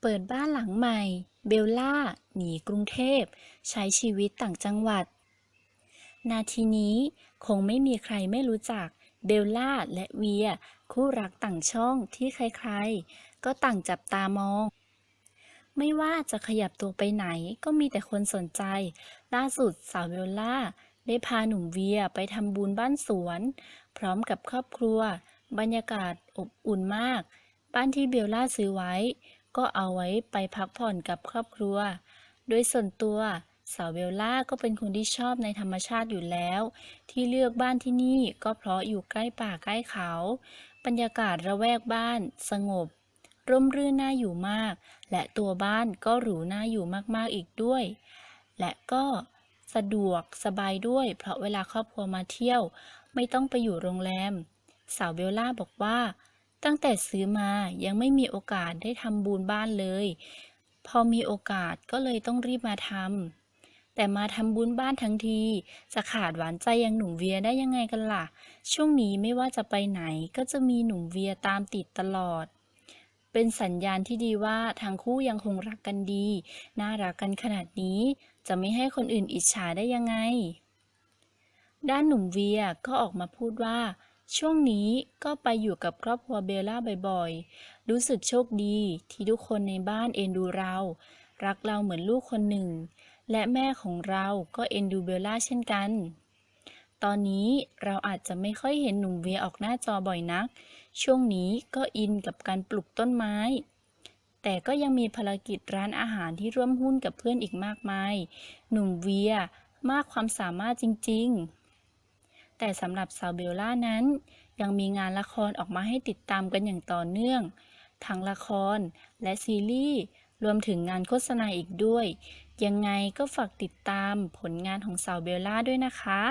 เปิดบ้านหลังใหม่ เบลล่า หนีกรุงเทพ ใช้ชีวิตต่างจังหวัด นาทีนี้คงไม่มีใครไม่รู้จักเบลล่าและเวีย คู่รักต่างช่องที่ใครๆ ก็ต่างจับตามอง ไม่ว่าจะขยับตัวไปไหนก็มีแต่คนสนใจ ล่าสุดสาวเบลล่า ได้พาหนุ่มเวียไปทำบุญบ้านสวน พร้อมกับครอบครัว บรรยากาศอบอุ่นมาก บ้านที่เบลล่าซื้อไว้ ก็เอาไว้ไปพักผ่อนกับครอบครัว โดยส่วนตัวสาวเบลล่าก็เป็นคนที่ชอบในธรรมชาติอยู่แล้ว ที่เลือกบ้านที่นี่ก็เพราะอยู่ใกล้ป่าใกล้เขา บรรยากาศระแวกบ้าน สงบ ร่มรื่นน่าอยู่มาก และตัวบ้านก็หรูน่าอยู่มากๆอีกด้วย และก็สะดวกสบายด้วย เพราะเวลาครอบครัวมาเที่ยว ไม่ต้องไปอยู่โรงแรม สาวเบลล่าบอกว่า ตั้งแต่ซื้อมายังไม่มีโอกาสได้ทำบุญบ้านเลย พอมีโอกาสก็เลยต้องรีบมาทำแต่มาทำบุญบ้านทั้งที จะขาดหวานใจอย่างหนุ่มเวียได้ยังไงกันล่ะ ช่วงนี้ไม่ว่าจะไปไหนก็จะมีหนุ่มเวียตามติดตลอด เป็นสัญญาณที่ดีว่าทั้งคู่ยังคงรักกันดี น่ารักกันขนาดนี้ จะไม่ให้คนอื่นอิจฉาได้ยังไง ด้านหนุ่มเวียก็ออกมาพูดว่า ช่วงนี้ก็ไปอยู่กับครอบครัวเบลล่าบ่อยๆ รู้สึกโชคดีที่ทุกคนในบ้านเอ็นดูเรา รักเราเหมือนลูกคนหนึ่ง และแม่ของเราก็เอ็นดูเบลล่าเช่นกัน ตอนนี้เราอาจจะไม่ค่อยเห็นหนุ่มเวียออกหน้าจอบ่อยนัก ช่วงนี้ก็อินกับการปลูกต้นไม้ แต่ก็ยังมีภารกิจร้านอาหารที่ร่วมหุ้นกับเพื่อนอีกมากมาย หนุ่มเวียมากความสามารถจริง ๆ แต่สำหรับสาวเบลล่านั้น ยังมีงานละครออกมาให้ติดตามกันอย่างต่อเนื่อง ทั้งละครและซีรีส์รวมถึงงานโฆษณาอีกด้วย ยังไงก็ฝากติดตามผลงานของสาวเบลล่าด้วยนะคะ